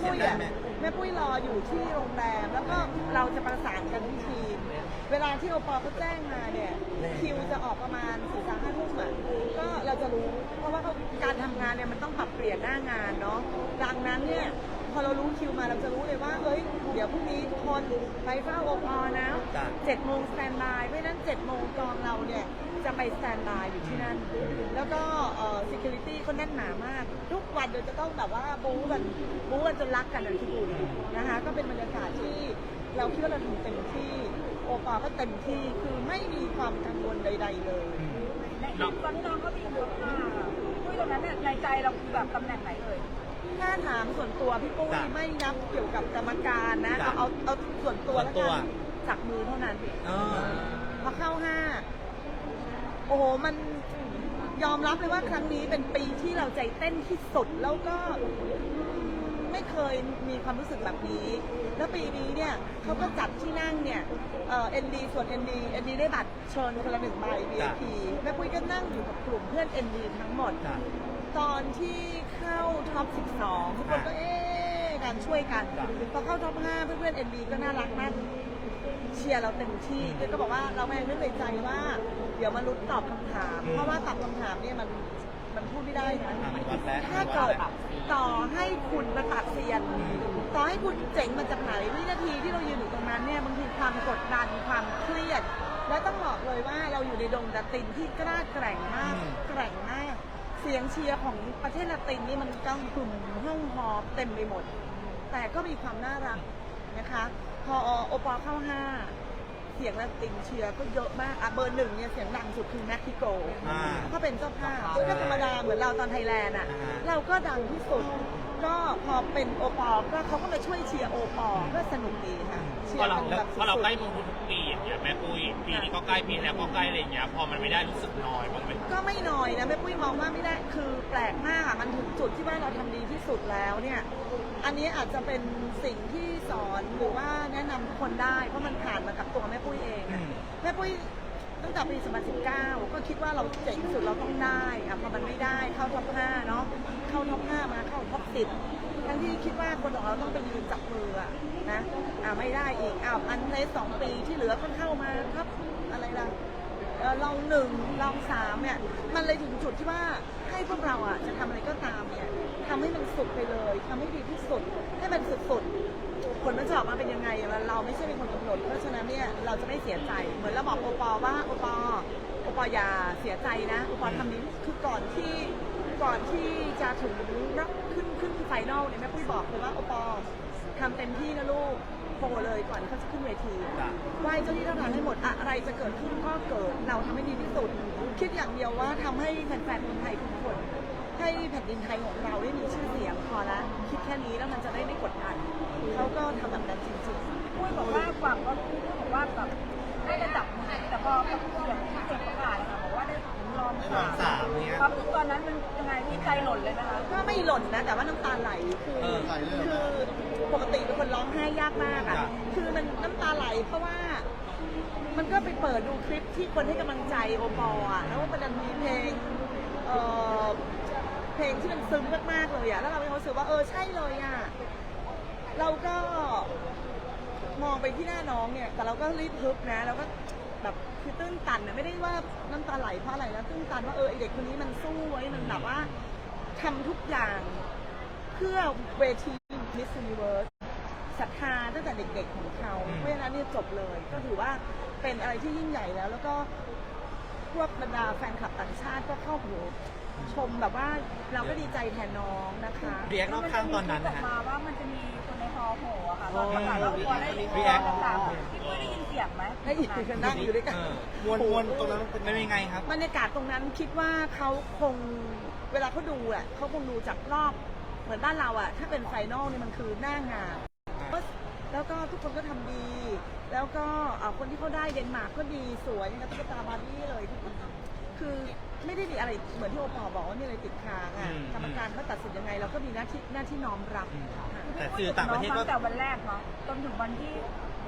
เสียงได้อะแม่แม่ปุ้ยรออยู่ที่โรงแรม แล้วก็เราจะประสานกันที่ทีม เวลาที่โอปอเขาแจ้งมาเนี่ย คิวจะออกประมาณสี่สามห้าทุ่มอะก็เราจะรู้ เพราะว่าเขาการทำงานเนี่ยมันต้องปรับเปลี่ยนหน้างานเนาะ ดังนั้นเนี่ยพอเรารู้คิวมาเราจะรู้เลยว่าเฮ้ยเดี๋ยวพรุ่งนี้คนไปเฝ้าโอปอนะจ้ะ เจ็ดโมงสแตนบายเพราะฉะนั้นเจ็ดโมงกองเราเนี่ย จะไปสแตนบายอยู่ที่นั่น แล้วก็เอ่อ security ก็แน่นหนามาก ทุกวันเดี๋ยวจะต้องแบบว่าบู๊กันบู๊กันจนรักกันนะที่ดูนะคะ ก็เป็นบรรยากาศที่เราคิดว่าเราทำเต็มที่ โอปอก็เต็มที่คือไม่มีความกังวลใด ๆ เลยในตอนที่น้องเขาตีหัวผ้าคุยตรงนั้นเนี่ยในใจเราคือแบบตำแหน่งไหนเลยถ้าถามส่วนตัวพี่ปุ้ยจ้ะไม่นับเกี่ยวกับกรรมการนะ จ้ะเอาเอาเอาส่วนตัวแล้วส่วนตักัว นจับมือเท่านั้น เออ พอเข้าห้า โอ้โหมันยอมรับเลยว่าครั้งนี้เป็นปีที่เราใจเต้นที่สุดแล้วก็ไม่เคยมีความรู้สึกแบบนี้ แล้วปีนี้เนี่ยเขาก็จัดที่นั่งเนี่ยเอ่อ็นดีส่วน ND ND ได้บัตรเชิญคนละหนึ่งใบ VIP แม่ปุ้ยก็นั่งอยู่กับกลุ่มเพื่อน ND ทั้งหมดจ้ะตอนที่เข้าท็อป 12 ทุกคนก็เอ๊ะการช่วยกันจ้ะพอเข้าท็อป 5 เพื่อนๆ ND ก็น่ารักมากเชียร์เราเต็มที่ก็ก็บอกว่าเราแม่งนึกในใจว่าเดี๋ยวมาลุ้นตอบคำถามอืมเพราะว่าตอบคำถามเนี่ยมันมันพูดไม่ได้นะอะมันวัดแล้วถ้ามันวัเกิดดแล้วต่อให้คุณมาตัดเซียน ต่อให้คุณเจ๋งมาจากไหนวินาทีที่เรายืนอยู่ตรงนั้นเนี่ยบางทีความกดดันความเครียด และต้องบอกเลยว่าเราอยู่ในดงดนตรีที่กล้าแกร่งมากอืมแกร่งมาก เสียงเชียร์ของประเทศละตินนี่มันกังกลุ่มห้องฮอเต็มไปหมด แต่ก็มีความน่ารักนะคะ พอโอปอลเข้าห้า เสียงละตินเชียร์ก็เยอะมากอะเบอร์หนึ่งเนี่ยเสียงดังสุดคือเม็กซิโกอ่าเขาเป็นเจ้าภาพก็ธรรมดาเหมือนเราตอนไทยแลนด์อะ อ่าฮะเราก็ดังที่สุด ก็พอเป็นโอปอลก็เขาก็มาช่วยเชียร์โอปอลก็สนุกดีค่ะเชียพอร์เรากันแบบพอเราสุดใกล้มงกุฎทุกปีอย่างเงี้ยแม่ปุ้ยปีนี้ก็ใกล้ปีแล้วก็ใกล้อะไรอย่างเงี้ยพอมันไม่ได้รู้สึกน้อยบ้างไหม ๆก็ไม่น้อยนะแม่ปุ้ยมองว่าไม่ได้คือแปลกมากอะมันถึงจุดที่ว่าเราทำดีที่สุดแล้วเนี่ย อันนี้อาจจะเป็นสิ่งที่สอนหรือว่าแนะนำทุกคนได้ เพราะมันผ่านมากับตัวแม่ปุ้ยเองอะอืมแม่ปุ้ยตั้งแต่ปี2019 ก็คิดว่าเราเจ๋งสุดเราต้องได้อะพอมันไม่ได้เข้าท็อป5เนาะเข้าท็อป5มาเข้าท็อป10ทั้งที่คิดว่าคนของเราต้องไปยืนจับมืออะนะอ่าไม่ได้อีกอ้าวอันเลสสองปีที่เหลือก็เข้ามาครับอะไรล่ะ เอ่อลองหนึ่งลองสามเนี่ยมันเลยถึงจุดที่ว่า ให้พวกเราอะจะทำอะไรก็ตามเนี่ยทำให้มันสุดไปเลยทำให้ดีที่สุด ให้มันสุดๆผลมันจะออกมาเป็นยังไงอะเราไม่ใช่เป็นคนกำหนด เพราะฉะนั้นเนี่ยเราจะไม่เสียใจ เหมือนเราบอกโอปอว่าโอปอโอปออย่าเสียใจนะโอปอทำนี้คือก่อนที่ก่อนที่จะถึงรับขึ้นขึ้นไฟนอลเนี่ยแม่ปุ้ยบอกเลยว่าโอปอทำเต็มที่นะลูกโปรเลยก่อนที่เขาจะขึ้นเวทีจ้ะไหว้เจ้าที่เจ้าทางให้หมดอะไรจะเกิดขึ้นก็เกิดเราทำให้ดีที่สุด คิดอย่างเดียวว่าทำให้แฟนๆคนไทยทุกคนให้แผ่นดินไทยของเราได้มีชื่อเสียงพอละคิดแค่นี้แล้วมันจะได้ไม่กดดันเขาก็ทำแบบนั้นจริงคุยบอกว่าฝั่งก็คุยบอกว่าแบบได้ระดับมือแต่พอกับเสียงที่เสียงประกาศนะคะบอกว่าได้รองได้รองสามเนี่ยความรู้สึกตอนนั้นมันยังไงมีใจหล่นเลยนะคะๆก็ไม่หล่นนะ แต่ว่าน้ำตาไหลคือเออไหลเลยเหรอคือปกติเป็นคนร้องไห้ยากมากอะจ้ะคือมันน้ำตาไหลเพราะว่า มันก็ไปเปิดดูคลิปที่คนให้กำลังใจโอปอล์อะแล้วมันดันมีเพลงเอ่อเพลงที่มันซึ้งมากๆเลยอะแล้วเรามีความรู้สึกว่าเออใช่เลยอะเราก็มองไปที่หน้าน้องเนี่ย แต่เราก็รีบฮึบนะเราก็แบบคือตื้นตันนะไม่ได้ว่าน้ำตาไหลเพราะอะไรนะตื้นตันว่าเออไอเด็กคนนี้มันสู้ไว้มันแบบว่าทำทุกอย่างเพื่อเวที Miss Universe ศรัทธาตั้งแต่เด็ก ๆของเขาอืม เพราะฉะนั้นเนี่ยจบเลย ก็ถือว่าเป็นอะไรที่ยิ่งใหญ่แล้ว แล้วก็พวกบรรดาแฟนคลับต่างชาติก็เข้าโหชมแบบว่าเราก็ดีใจแทนน้องนะคะเรียกรอบข้างตอนนั้นอนะอกฮะ มาว่ามันจะมีคนในฮอโหอะค่ะโอ้ตอนประกาศรอบตัวได้รีแอคต่างๆพี่ปุ้ยได้ยินเสียงไหมได้ยินกันนั่งอยู่ด้วยกันเออมวลมวลตรงนั้นเป็นยังไงครับ บรรยากาศตรงนั้นคิดว่าเขาคงเวลาเขาดูอะเขาคงดูจากรอบเหมือนบ้านเราอะ ถ้าเป็นไฟนอลเนี่ยมันคือหน้างาน แล้วก็ทุกคนก็ทำดี แล้วก็เอ่อคนที่เขาได้เดนมาร์กก็ดีสวยอย่างกับตุ๊กตาบาร์บี้เลยทุกคนคือไม่ได้มีอะไรเหมือนที่โอปอบอกว่ามีอะไรติดค้างอะอืมกรรมการเขาตัดสินยังไง เราก็มีหน้าที่หน้าที่น้อมรับอืมค่ะแต่สื่อต่างประเทศก็ตั้งแต่วันแรกเนาะจนถึงวันที่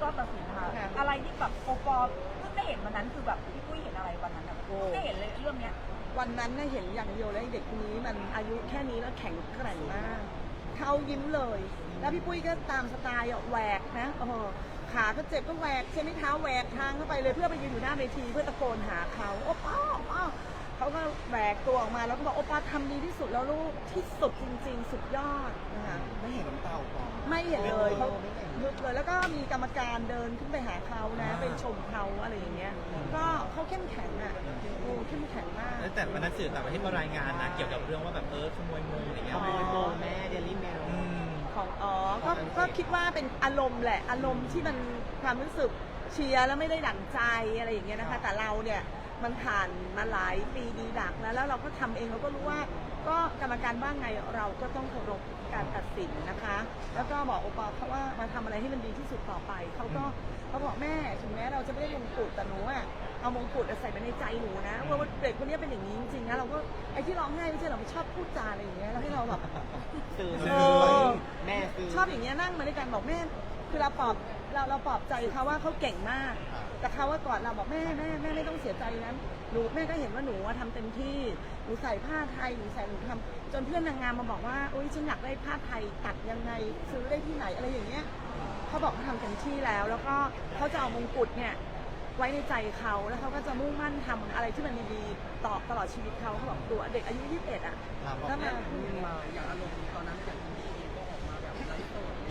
รอบตัดสินค่ะค่ะอะไรที่แบบโอปอล์เพิ่งได้เห็นวันนั้นคือแบบพี่ปุ้ยเห็นอะไรวันนั้นแบบโอ้ได้เห็นเลยเรื่องเนี้ยวันนั้นน่ะเห็นอย่างเดียวเลยเด็กคนนี้มันอายุแค่นี้แล้วแข็งแกร่งมากคเขายิ้มเลย แล้วพี่ปุ้ยก็ตามสไตล์อะแหวกนะเออขาก็เจ็บก็แหวกใช้ไม้เท้าแหวกทางเข้าไปเลยเพื่อไปยืนอยู่หน้าเวทีเพื่อตะโกนหาเขาโอ้ป้าโอป้าเขาก็แหวกตัวออกมาแล้วก็บอกโอ้ป้าทำดีที่สุดแล้วลูกที่สุดจริง ๆ สุดยอดนะคะไม่เห็นน้ำตาออกมาไม่เห็นเลยเขาไม่เห็นลุกเลยแล้วก็มีกรรมการเดินขึ้นไปหาเขานะไปชมเขาอะไรอย่างเงี้ย ก็เขาเข้มแข็งอะโอ้เข้มแข็งมาก แล้วแต่วันนั้นสื่อต่างประเทศมารายงานนะเกี่ยวกับเรื่องว่าแบบเออขโมยมงอะไรเงี้ยขโมยมงแม่เดลี่เมล ของอ๋อก็ก็คิดว่าเป็นอารมณ์แหละอารมณ์ที่มันความรู้สึกเชียร์แล้วไม่ได้ดั่งใจอะไรอย่างเงี้ยนะคะ แต่เราเนี่ยมันผ่านมาหลายปีดีดักแล้วแล้วเราก็ทำเองเราก็รู้ว่าก็กรรมการว่าไงเราก็ต้องเคารพการตัดสินนะคะ แล้วก็บอกโอปอลเขาว่ามาทำอะไรให้มันดีที่สุดต่อไปเขาก็ เขาบอกแม่ถึงแม้เราจะไม่ได้มงกุฎแต่หนูอะเอามงกุฎอะใส่ไปในใจหนูนะว่าเด็กคนนี้เป็นอย่างนี้จริงๆนะเราก็ไอ้ที่ร้องไห้ไม่ใช่เราไม่ชอบพูดจาอะไรอย่างเงี้ยแล้วให้เราแบบสื่อเออ แม่สื่อชอบอย่างเงี้ยนั่งมาด้วยกันบอกแม่ คือเราปลอบเราเราปลอบใจเขาว่าเขาเก่งมากแต่เขาว่ากอดเราบอกแม่แม่แม่ไม่ต้องเสียใจนะหนูแม่ก็เห็นว่าหนูอะทำเต็มที่หนูใส่ผ้าไทยหนูใส่หนูทำจนเพื่อนนางงามมาบอกว่าอุ้ยฉันอยากได้ผ้าไทยตัดยังไงซื้อได้ที่ไหนอะไรอย่างเงี้ย เขาบอกเขาทำเต็มที่แล้ว แล้วก็เขาจะเอามงกุฎเนี่ยไว้ในใจเขาแล้วเขาก็จะมุ่งมั่นทำอะไรที่มันดีๆต่อตลอดชีวิตเขาเขาบอกตัวเด็กอายุ 21 อะถามว่าแล้วมา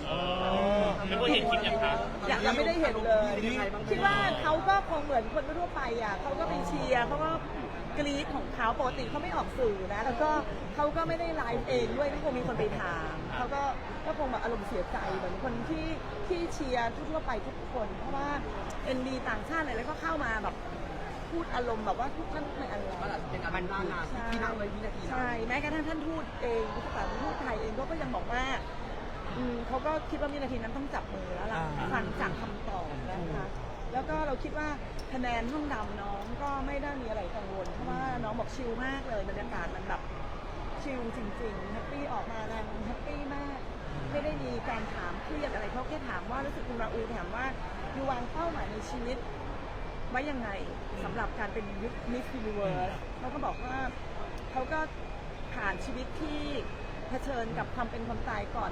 เออไม่เคยเห็นคลิปอย่างคะอยากจะไม่ได้เห็นเลย คิดว่าเขาก็คงเหมือนคนทั่วไปอะเขาก็ไปเชียร์เขาก็ กรี๊ดของเขาปกติเขาไม่ออกสื่อนะ แล้วก็เขาก็ไม่ได้ไลฟ์เองด้วยก็คงมีคนไปถามเขาก็ก็คงแบบอารมณ์เสียใจเหมือนคนที่ที่เชียร์ทั่วๆไปทุกคน เพราะว่าเอ็นดีต่างชาติอะไรแล้วก็เข้ามาแบบพูดอารมณ์แบบว่าทุกท่านไม่อะไรเป็นการบ้านงานใช่ใช่แม้กระทั่งท่านทูตเองภาษาทูตไทยเองก็ก็ยังบอกว่าอืมเขาก็คิดว่าวินาทีนั้นต้องจับมือแล้วล่ะอ่าฟังจากคำตอบนะ ราคิดว่าคะแนนห้องดำน้องก็ไม่ได้มีอะไรกังวลเพราะว่าน้องบอกชิลมากเลยบรรยากาศมันแบบชิลจริงๆแฮปปี้ออกมานางแฮปปี้มาก ไม่ได้มีการถามเครียดอะไรเขาแค่ถามว่ารู้สึกคุณราอูถามว่ายูวางเป้าหมายในชีวิตไว้ยังไงสำหรับการเป็นมิส s ูนิเวิร์สเขาก็บอกว่าเขาก็ผ่านชีวิตที่เผชิญกับความเป็นความตายก่อน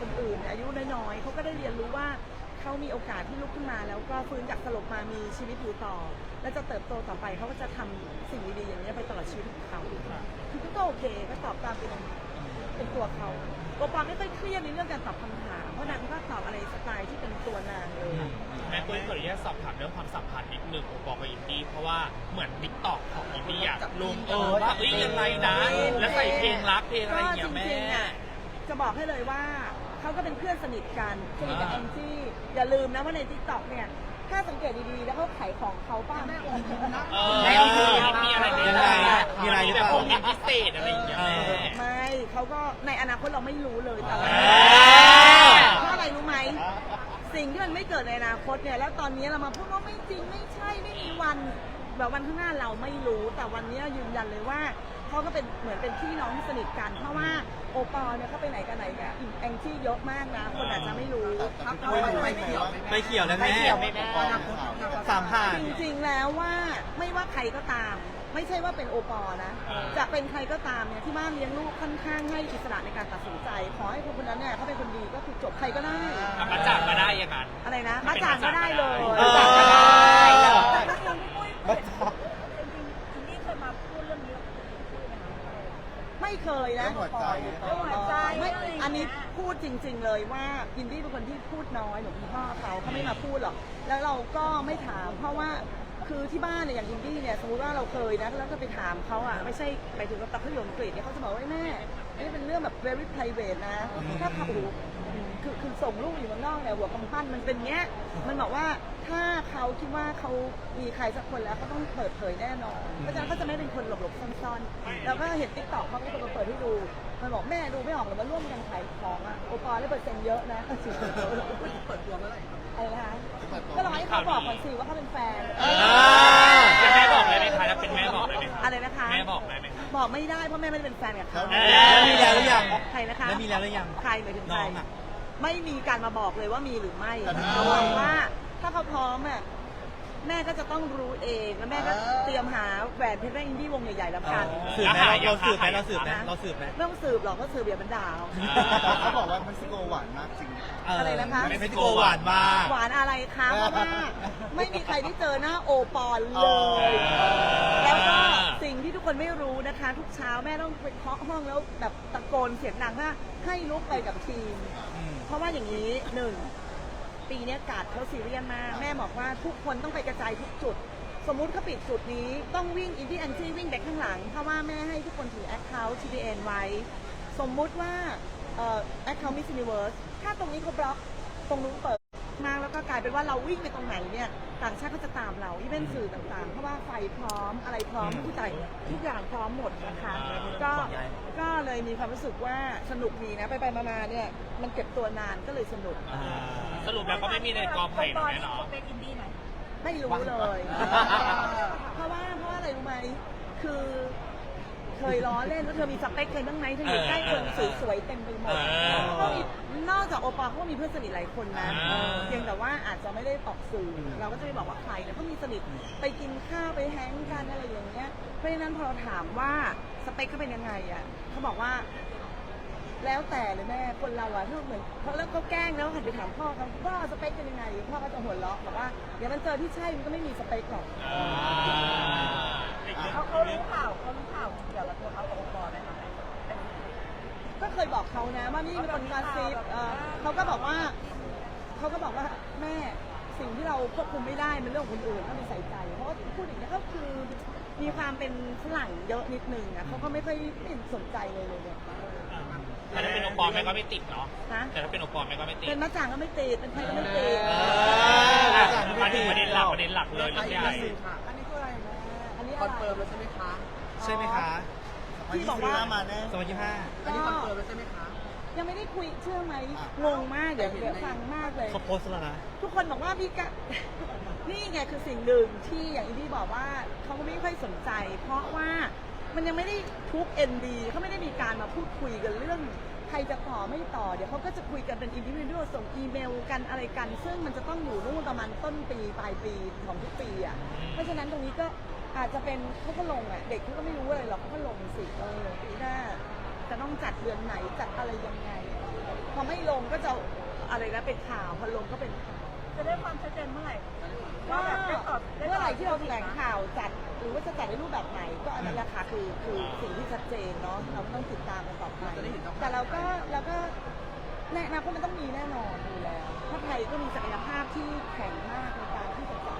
คนอื่น อายุน้อยๆเขาก็ได้เรียนรู้ว่า เขามีโอกาสที่ลุกขึ้นมา แล้วก็ฟื้นจากสลบมามีชีวิตอยู่ต่อ และจะเติบโตต่อไปเขาก็จะทำสิ่งดีๆอย่างนี้ยไปตลอดชีวิตของเขาคือก็โอเคก็ตอบตามเป็นเป็นตัวเขาโอปอลไม่ค่อยเครียดในเรื่องการตอบคำถามเพราะนางก็ตอบอะไรสไตล์ที่เป็นตัวนางเลยแม่ปุ้ยขออนุญาตสอบถามเรื่องความสัมพันธ์นิดนึงโอปอลกับอินดี้เพราะว่าเหมือนติ๊กต็อกของอินดี้อะลงเออว่าเอ้ยยังไงนะแล้วใส่เพลงรักเพลงอะไรอย่างเงี้ยแม่ก็จริงๆอะจะบอกให้เลยว่า เขาก็เป็นเพื่อนสนิทกันสนิทกับแองจี้อย่าลืมนะว่าในทิกตอกเนี่ย ถ้าสังเกตดีๆ แล้วเขาขายของเขาป้าเออไม่เอาคืนมีอะไรยังไงมีอะไรหรือแบบเปล่าโมเมนต์พิเศษอะไรอย่างเงี้ยแม่ไม่เขาก็ในอนาคตเราไม่รู้เลยแต่ว่าเออ เพราะอะไรรู้ไหม สิ่งที่มันไม่เกิดในอนาคตเนี่ย แล้วตอนนี้เรามาพูดว่าไม่จริงไม่ใช่ไม่มีวัน แบบวันข้างหน้าเราไม่รู้ แต่วันนี้ยืนยันเลยว่าเขาก็เป็นเหมือนเป็นพี่น้องที่สนิทกัน เพราะว่า โอปอลเนี่ยเขาไปไหนกันไหนกับแองจี้เยอะมากนะ คนอาจจะไม่รู้ไม่เขียวไม่เขียวแล้วแม่ไม่เขียวไม่แม่สามผ่านจริงๆแล้วว่าไม่ว่าใครก็ตาม ไม่ใช่ว่าเป็นโอปอล์นะเออจะเป็นใครก็ตามเนี่ยที่บ้านเลี้ยงลูกค่อนข้างให้อิสระในการตัดสินใจ ขอให้คนคนนั้นเนี่ยเขาเป็นคนดีก็คือจบใครก็ได้อะมาจากมาได้ยังไงอะไรนะมาจางก็ได้เลยเออมาจางก็ได้แต่ก็ยังไม่ไม่จริงๆคุณนี่เคยมาพูดเรื่องนี้กับคุณไหมคะ ไม่เคยนะเรื่องหัวใจ เรื่องหัวใจไม่อะไรอย่างเงี้ยอันนี้พูดจริง ๆ เลยว่าอินดี้เป็นคนที่พูดน้อยเหมือนคุณพ่อเขาเขาไม่มาพูดหรอกแล้วเราก็ไม่ถาม เพราะว่าคือที่บ้านเนี่ยอย่างอินดี้เนี่ยสมมติว่าเราเคยนะแล้วก็ไปถามเขาอะไม่ใช่ไปถึงกับตักเขาอยู่อังกฤษเนี่ยเขาจะบอกว่าแม่อันนี้เป็นเรื่องแบบ very private นะถ้าเขาโอ้โหคือคือส่งลูกอยู่เมืองนอกเนี่ยหัวกำปั้นมันเป็นเงี้ยมันบอกว่า ถ้าเขาคิดว่าเขามีใครสักคนแล้วเขาต้องเปิดเผยแน่นอนเพราะฉะนั้นเขาจะไม่เป็นคนหลบๆซ่อนๆแล้วก็เห็นติ๊กต็อกเขาก็คนมาเปิดให้ดูมันบอกแม่ดูไม่ออกหรอกมาร่วมกันขายของอะโอปอลได้เปอร์เซ็นต์เยอะนะเปิดตัวเมื่อไหร่อะไรนะคะก็รอให้เขาบอกก่อนสิว่าเขาเป็นแฟนแล้วแม่บอกได้ไหมคะแล้วเป็นแม่บอกได้ไหมคะอะไรนะคะแม่บอกได้ไหมคะบอกไม่ได้เพราะแม่ไม่ได้เป็นแฟนกับเขาแล้วมีแล้วหรือยังใครนะคะแล้วมีแล้วหรือยังใครหมายถึงใครน้องอะไม่มีการมาบอกเลยว่ามีหรือไม่แต่ถ้าเขาบอกว่า ถ้าเขาพร้อมอะแม่ก็จะต้องรู้เองแล้วแม่ก็เตรียมหาแหวนเพชรแม่อินดี้วงใหญ่ๆแล้วกันสืบไหมเราเราสืบไหมเราสืบไหมเราสืบไหมไม่ต้องสืบหรอกก็สืบอย่ามันด่าเอาเขาบอกว่าเม็กซิโกหวานมากจริงไหมครับอะไรนะคะ เม็กซิโกหวานมากหวานอะไรคะเพราะว่าไม่มีใครได้เจอหน้าโอปอลเลย แล้วก็สิ่งที่ทุกคนไม่รู้นะคะ ทุกเช้าแม่ต้องไปเคาะห้องแล้วแบบตะโกนเสียงดังว่าให้ลุกไปกับทีม เพราะว่าอย่างนี้หนึ่ง ปีเนี้ยกาดเขาซีเรียสมาก แม่บอกว่าทุกคนต้องไปกระจายทุกจุด สมมุติเขาปิดจุดนี้ต้องวิ่งอินดี้แอนซี่วิ่งเด็กข้างหลัง เพราะว่าแม่ให้ทุกคนถือแอคเคาท์ TDN ไว้ สมมุติว่าเอ่อแอคเคาท์มิสซินิเวิร์สถ้าตรงนี้เขาบล็อกตรงนู้นเปิดมากแล้วก็กลายเป็นว่าเราวิ่งไปตรงไหนเนี่ยต่างชาติก็จะตามเราอีเวนต์สื่อต่างๆ เพราะว่าไฟพร้อมอะไรพร้อมทุกอย่างทุกอย่างพร้อมหมดนะคะก็ก็ เลยมีความรู้สึกว่าสนุกดีนะไปไปๆมาๆเนี่ยมันเก็บตัวนานก็เลยสนุกสรุปแล้วก็ไม่มีในกอไผ่นะแม่เนาะ เป็นอินดี้ไหม ไม่รู้เลย เพราะว่าเพราะว่าอะไรรู้ไหมคือเคยล้อเล่นว่าเธอมีสเปคเคยบ้างไหมเธออยู่ใกล้คนสวยๆเต็มไปหมดเออก็มีนอกจากโอปอลเขาก็มีเพื่อนสนิทหลายคนนะอ่า เพียงแต่ว่าอาจจะไม่ได้ออกสื่ออเราก็จะไม่บอกว่าใครนะเขามีสนิทไปกินข้าวไปแฮงก์กันอะไรอย่างเงี้ยเพราะฉะนั้นพอเราถามว่าส เปคเขาเป็นยังไงอะเขาบอกว่า แล้วแต่เลยแม่คนเราอะถ้าเหมือนเขาแล้วเขาแกล้งแล้วหันไปถามพ่อเขาพ่อสเปคเป็นยังไงพ่อก็จะหัวเราะบอกว่าเดี๋ยวมันเจอที่ใช่มันก็ไม่มีสเปคหรอกอ่าเขาเขารู้ข่าวเขารู้ข่าวเกี่ยวกับตัวเขากับองค์กรไหมคะก็เคยบอกเขานะว่านี่มีคนกระซิบเอ่อเขาก็บอกว่าเขาก็บอกว่าแม่สิ่งที่เราควบคุมไม่ได้มันเรื่องของคนอื่นต้องไปใส่ใจเพราะว่าพูดอย่างนี้ยก็คือ มีความเป็นฝรั่งเยอะนิดนึงอะเขาก็ไม่ค่อยไม่สนใจเลยเลยเนี่ยแต่ถ้าเป็นโอปอลแม่ก็ไม่ติดเนาะฮะแต่ถ้าเป็นโอปอลแม่ก็ไม่ติดเป็นมะจางก็ไม่ติดเป็นใครก็ไม่ติดเออะมาถึงประเด็นหลักประเด็นหลักเลยเรื่องใหญ่ อันนี้คืออะไรแม่อันนี้คอะอนไรเฟิร์มแล้วใช่ไหมคะ ใช่ไหมคะที่บอกว่า มาแน่สวัสดีค่ะอันนี้คอนเฟิร์มแล้วใช่ไหมคะ ยังไม่ได้คุยเชื่อไหมอะงงมากเดี๋ยวเดี๋ยวฟังมากเลย เขาโพสต์แล้วนะ ทุกคนบอกว่าพี่กะนี่ นี่ไงคือสิ่งหนึ่งที่อย่างที่บอกว่าเขาก็ไม่ค่อยสนใจ เพราะว่ามันยังไม่ได้ทุก ND เขาไม่ได้มีการมาพูดคุยกันเรื่องใครจะต่อไม่ต่อ เดี๋ยวเขาก็จะคุยกันเป็นอินดิวิ u a l ส่งอีเมลกันอะไรกัน ซึ่งมันจะต้องอยู่นู่นประมาณต้นปีปลายปีของทุกปีอะเพราะฉะนั้นตรงนี้ก็อาจจะเป็นเขาก็ลงอะเด็กเขาก็ไม่รู้อะไรหรอกเขาก็ลงสิเออปีหน้าจะต้องจัดเดือนไหนจัดอะไรยังไง พอไม่ลงก็จะอะไรนะเป็นข่าวพอลงก็เป็นข่าวจะได้ความชัดเจนเมื่อไหร่ ว่าแบบได้ตอบด้เมื่อไหร่ที่เราตแถอบลงข่าวจัด หรือว่าจะจัดในรูปแบบไหน ก็อันนั้นแหละค่ะคือคือสิ่งที่ชัดเจนเนาะเราก็ต้องติดตามกันต่อไปแต่เราก็เราก็ในอนาคตมันต้องมีแน่นอนอยู่แล้วถ้าไทยก็มีศักยภาพที่แข็งมากในการที่จะจัด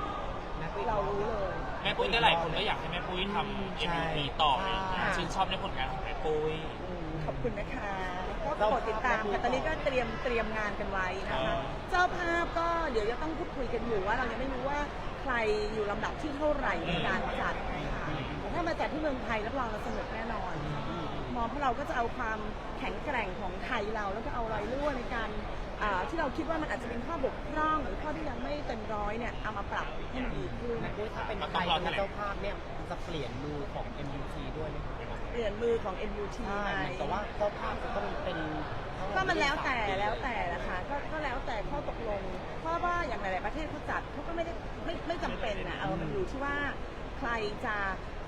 เรารู้เลย แม่ปุ้ยได้หลายคนก็อยากให้แม่ปุ้ยทำใช่ MVP ต่ออะไรอย่างเงี้ยค่ะชื่นชอบในผลงานของแม่ปุ้ย อืมขอบคุณนะคะ ก็โปรดติดตามค่ะตอนนี้ก็เตรียมเตรียมงานกันไว้นะคะอ่าเจ้าภาพก็เดี๋ยวจะต้องพูดคุยกันอยู่ว่าเรายังไม่รู้ว่าใครอยู่ลำดับที่เท่าไหร่ในการจัดนะคะแต่ถ้ามาจัดที่เมืองไทยรับรองเราสนุกแน่นอน มองเพราะเราก็จะเอาความแข็งแกร่งของไทยเราแล้วก็เอารอยรั่วในการอ่าที่เราคิดว่ามันอาจจะเป็นข้อบกพร่องหรือข้อที่ยังไม่เต็มร้อยเนี่ยเอามาปรับให้มันดีขึ้นถ้าเป็นมันไทต้องยรอเป็แถนลงเจ้าภาพเนี่ยมันจะเปลี่ยนมือของ MUT ด้วยไหมคะ เปลี่ยนมือของ MUT ใช่ไหมแต่ว่าเจ้าภาพจะต้องเป็นก็มันแล้วแต่แล้วแต่นะคะก็ก็แล้วแต่ข้อตกลง เพราะว่าอย่างหลาย ๆ ประเทศเขาจัดเขาก็ไม่ได้ไม่ไม่จำเป็นนะเออมันอยู่ที่ว่าใครจะ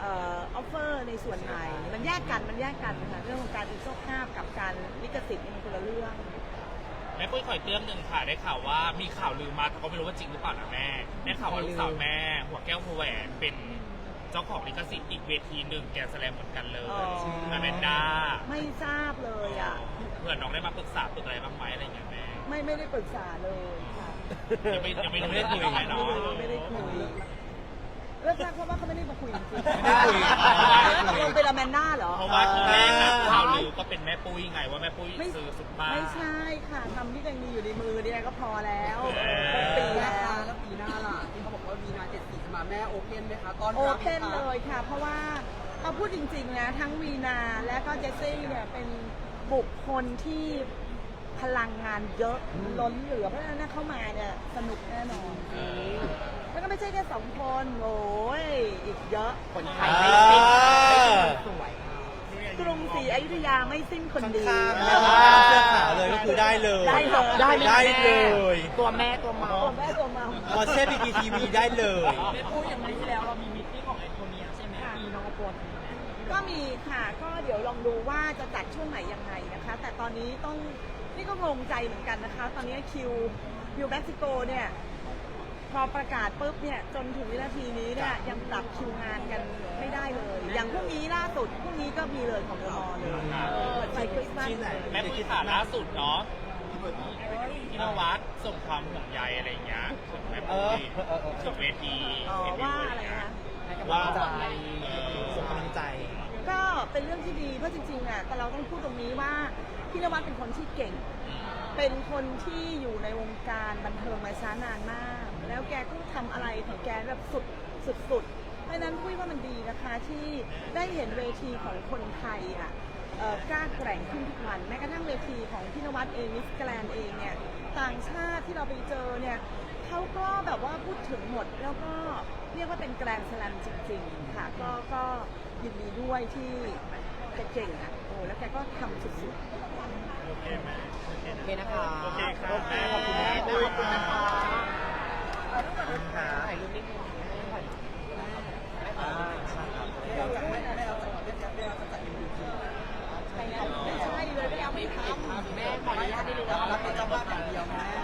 เออออฟเฟอร์ในส่วนไหน มันแยกกันมันแยกกันนะคะเรื่องของการเป็นเจ้าภาพกับการลิขสิทธิ์นี่มันคนละเรื่อง แม่ปุ้ยขออีกเรื่องหนึ่งค่ะได้ข่าวว่ามีข่าวลือมาแต่ก็ไม่รู้ว่าจริงหรือเปล่านะแม่ได้ข่าวว่าลูกสาวแม่ หัวแก้วหัวแหวนเป็น เจ้าของลิขสิทธิ์อีกเวทีหนึ่งแกนแสลมเหมือนกันเลยอ๋อแม่แมนด้าไม่ทราบเลยอะ เพื่อนน้องได้มาปรึกษาปรึกอะไรบ้างไหมอะไรอย่างเงี้ยแม่ไม่ไม่ได้ปรึกษาเลยค่ะยังไม่ยังไม่ยังไม่ได้คุยกันไงเนาะ ไม่ได้คุยเลิกทราบเพราะว่าเขาไม่ได้มาคุยจริงๆไม่ได้คุยตกลงเป็นอแมนด้าเหรอ เพราะว่าทีแรกอะข่าวลือก็เป็นแม่ปุ้ยไงว่าแม่ปุ้ยไม่ซื้อซุปเปอร์ไม่ใช่ค่ะทำที่ตัวเองมีอยู่ในมือเนี่ยก็พอแล้วเออ แม่โอเพนไหมคะตอนโอเพนเลยค่ะ เพราะว่าเอาพูดจริงๆนะทั้งวีนาและก็เจสซี่เนี่ยเป็นบุคคลที่พลังงานเยอะล้นเหลือเพราะฉะนั้นเข้ามาเนี่ยสนุกแน่นอนแล้วก็ไม่ใช่แค่สองคนโอ้ยอีกเยอะ คนไทอ่ยไม่ติดไม่ติาดสวย กรุรุงศรีอยุธยาไม่สิ้นคนดี ข้างๆนะคะเสื้อขาวเลยก็คือได้เลยได้เลยได้ได้เลย ตัวแม่ตัวเมาตัวแม่ตัวเมา พอเช่บีกีทีวีได้เลยแม่พูดอย่างนี้ที่แล้วเรามีมิตติ้งของไอโทเนียใช่ไหมมีน้องโปนก็มีค่ะก็เดี๋ยวลองดูว่าจะจัดช่วงไหนยังไงนะคะ แต่ตอนนี้ต้องนี่ก็งงใจเหมือนกันนะคะ ตอนนี้คิวอยู่เม็กซิโกเนี่ย พอประกาศปุ๊บเนี่ยจนถึงวินาทีนี้เนี่ยยังปรับคิวงานกันไม่ได้เลย อย่างพรุ่งนี้ล่าสุดพรุ่งนี้ก็มีเลยของรอเลยเปิดไฟคริสต์มาสที่ไหนแม่ปุ้ยขาล่าสุดเนาะพี่นวัดส่งความห่วงใยอะไรอย่างเงี้ยถึงแม่เอปุ้อยเออเออเออถึงเวทีอ๋อเอ็มวีว่าอะไรอะไรเงี้ยคะว่าเออส่งกำลังใจ ก็เป็นเรื่องที่ดีเพราะจริงๆอะแต่เราต้องพูดตรงนี้ว่าพี่นวัดเป็นคนที่เก่ง เป็นคนที่อยู่ในวงการบันเทิงมาช้านานมาก แล้วแกก็ทำอะไรของแกแบบสุดสุดๆเพราะฉะนั้นพุ้ยว่ามันดีนะคะที่ได้เห็นเวทีของคนไทยอะเอ่อกล้าแกร่งขึ้นทุกวันแม้กระทั่งเวทีของพี่นวัดเองมิสแกรนเองเนี่ยต่างชาติที่เราไปเจอเนี่ยเขาก็แบบว่าพูดถึงหมดแล้วก็เรียกว่าเป็นแกรนด์สแลมจริง ๆ ค่ะ ก็ก็ยินดีด้วยที่แกเก่งอะโอ้แล้วแกก็ทำสุดๆ โอเคไหมโอเคโอเคนะคะโอเคครับโอเคขอบคุณแม่ปุ้ยขอบคุณนะคะ ไม่ไม่เราจะไม่จะไม่เราจะจัดเป็นทีไม่ใช่เลยไม่เอาไม่ทำแม่ขออนุญาตนิดนึงรับป็นเจ้าภาพอย่างเดียวแม่